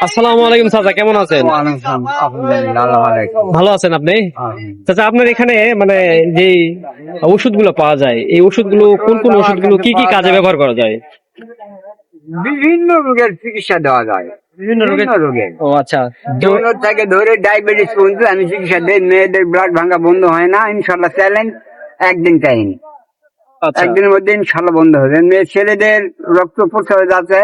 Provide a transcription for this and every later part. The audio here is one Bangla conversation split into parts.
আসসালামু আলাইকুম চাচা কেমন আছেন? ভালো আছেন আপনি? চাচা আপনার এখানে মানে যে ওষুধগুলো পাওয়া যায় এই ওষুধগুলো কোন কোন ওষুধগুলো কি কি কাজে ব্যবহার করা যায়? বিভিন্ন রোগের চিকিৎসা দেওয়া যায়। বিভিন্ন রোগের রোগের। ও আচ্ছা। যৌন থেকে ধরে ডায়াবেটিস পর্যন্ত আমি চিকিৎসা দিই মেয়েদের ব্লাড ভাঙা বন্ধ হয় না ইনশাল্লাহ চ্যালেঞ্জ একদিন আচ্ছা। একদিনের মধ্যে ইনশাল্লাহ বন্ধ হবে মেয়ে ছেলেদের রক্ত প্রসারে যাচ্ছে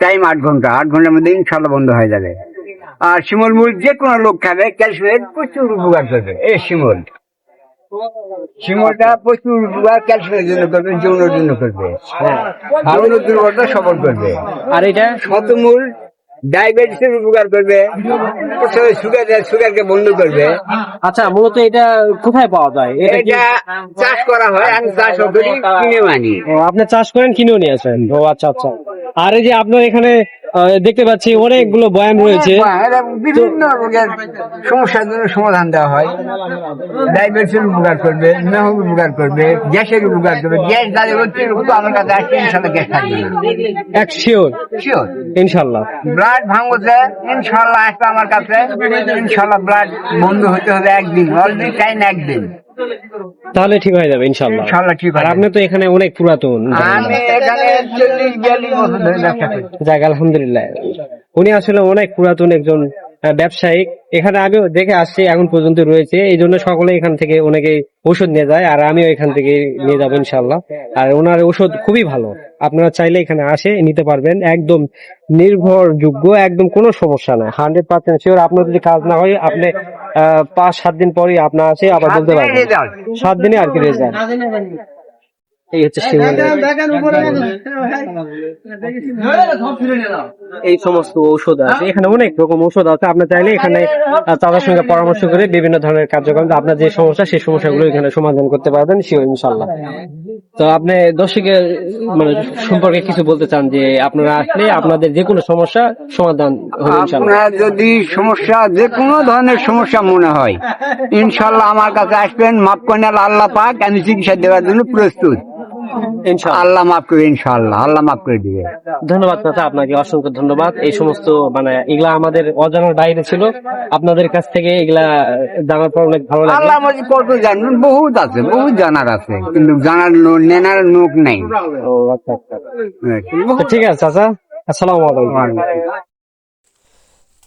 টাইম আট ঘণ্টা আট ঘণ্টার মধ্যে ইনশাল্লাহ বন্ধ হয়ে যাবে। আর শিমল মূল যে কোনো লোক খাবে ক্যালসিয়ামের প্রচুর উপকার করবে। এই শিমল। শিমলটা প্রচুর উপকার ক্যালসিয়ামের জন্য করবে যৌনের জন্য করবে। যৌন দুর্বলতা সবল করবে। আর এটা? শতমূল ডায়াবেটিসের উপকার করবে। সুগার সুগারকে বন্ধ করবে। আচ্ছা মূলত এটা কোথায় পাওয়া যায়? এটা চাষ করা হয় আমি চাষ করি কিনে মানি ও, আপনি চাষ করেন কিনেও নিয়ে আসেন? ও আচ্ছা আচ্ছা। আর এই যে আপনার এখানে দেখতে পাচ্ছি অনেকগুলো বয়ান রয়েছে বিভিন্ন রোগের সমস্যার জন্য সমাধান দেওয়া হয়। ডায়াবেটিসের উপকার করবে মেহর উপকার করবে গ্যাসের উপকার করবে। গ্যাস যাদের হচ্ছে আমার কাছে আসছে ইনশাল্লাহ গ্যাস থাকবে। এক শিওর? শিওর। ইনশাল্লাহ। ব্লাড ভাঙছে ইনশাল্লাহ আসবে আমার কাছে। ইনশাল্লাহ ব্লাড বন্ধ হতে হবে একদিন অলরেডি টাইম একদিন। তাহলে ঠিক হয়ে যাবে ইনশাল্লাহ ইনশাল্লাহ ঠিক আর আপনি তো এখানে অনেক পুরাতন। আমি এখানে চল্লিশ বিয়াল্লিশ বছর ধরে ব্যবসা করি। যাক আলহামদুলিল্লাহ। উনি আসলে অনেক পুরাতন একজন ব্যবসায়িক। এখানে আমিও দেখে আসছি এখন পর্যন্ত রয়েছে। এই জন্য সকলে এখান থেকে অনেকে ওষুধ নিয়ে যায় আর আমিও এখান থেকে নিয়ে যাব ইনশাল্লাহ আর ওনার ওষুধ খুবই ভালো। আপনারা চাইলে এখানে আসে নিতে পারবেন। একদম নির্ভরযোগ্য একদম কোনো সমস্যা নাই। হান্ড্রেড পার্সেন্ট শিওর আপনার যদি কাজ না হয় আপনি পাঁচ সাত দিন পরে আপনার আছে আবার বলতে পারবেন সাত দিনে আর কি রেজাল্ট এই হচ্ছে এই সমস্ত ঔষধ আছে। এখানে অনেক রকম ঔষধ আছে। আপনি চাইলে এখানে তাদের সঙ্গে পরামর্শ করে বিভিন্ন ধরনের কার্যক্রম আপনার যে সমস্যা সেই সমস্যাগুলো এখানে সমাধান করতে পারবেন শিওর ইনশাল্লাহ তো আপনি দর্শকের মানে সম্পর্কে কিছু বলতে চান যে আপনারা আসলে আপনাদের যে কোনো সমস্যা সমাধান আপনার যদি সমস্যা, যে কোনো ধরনের সমস্যা মনে হয় ইনশাল্লাহ আমার কাছে আসবেন, মাপ কন্যাল আল্লাহ পাক আমি চিকিৎসা দেওয়ার জন্য প্রস্তুত। আল্লাহ মাফ করে ইনশাল্লাহ আল্লাহ মাফ করে দিবে। ধন্যবাদ চাচা আপনাকে অসংখ্য ধন্যবাদ। এই সমস্ত মানে এগুলা আমাদের অজানার বাইরে ছিল। আপনাদের কাছ থেকে এগুলা জানার পর অনেক ভালো লাগল। আল্লাহ আমাদের কত জানেন বহুত আছে বহুত জানার আছে কিন্তু জানার নেনার নোক নেই। ও আচ্ছা আচ্ছা। ঠিক আছে চাচা। আসসালামু আলাইকুম।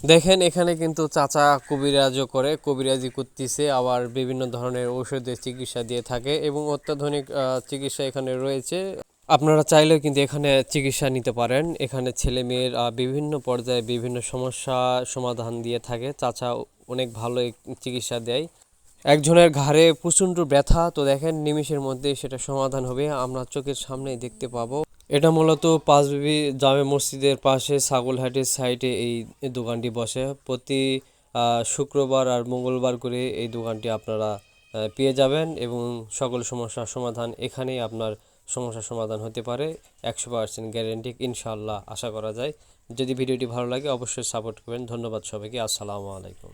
দেখেন, এখানে কিন্তু চাচা কবিরাজও করে, কবিরাজি করতেছে, আবার বিভিন্ন ধরনের ঔষধের চিকিৎসা দিয়ে থাকে এবং অত্যাধুনিক চিকিৎসা এখানে রয়েছে। আপনারা চাইলেও কিন্তু এখানে চিকিৎসা নিতে পারেন। এখানে ছেলে মেয়ের বিভিন্ন পর্যায়ে বিভিন্ন সমস্যা সমাধান দিয়ে থাকে। চাচা অনেক ভালো চিকিৎসা দেয়। একজনের ঘাড়ে প্রচণ্ড ব্যথা, তো দেখেন নিমিষের মধ্যে সেটা সমাধান হবে। আমরা চোখের সামনেই দেখতে পাবো। এটা মূলত পাঁচবিবি জামে মসজিদের পাশে ছাগলহাটের সাইডে এই দোকানটি বসে। প্রতি শুক্রবার আর মঙ্গলবার করে এই দোকানটি আপনারা পেয়ে যাবেন এবং সকল সমস্যার সমাধান এখানেই আপনার সমস্যার সমাধান হতে পারে। একশো পার্সেন্ট গ্যারেন্টি ইনশাল্লাহ আশা করা যায়। যদি ভিডিওটি ভালো লাগে অবশ্যই সাপোর্ট করবেন। ধন্যবাদ সবাইকে। আসসালামু আলাইকুম।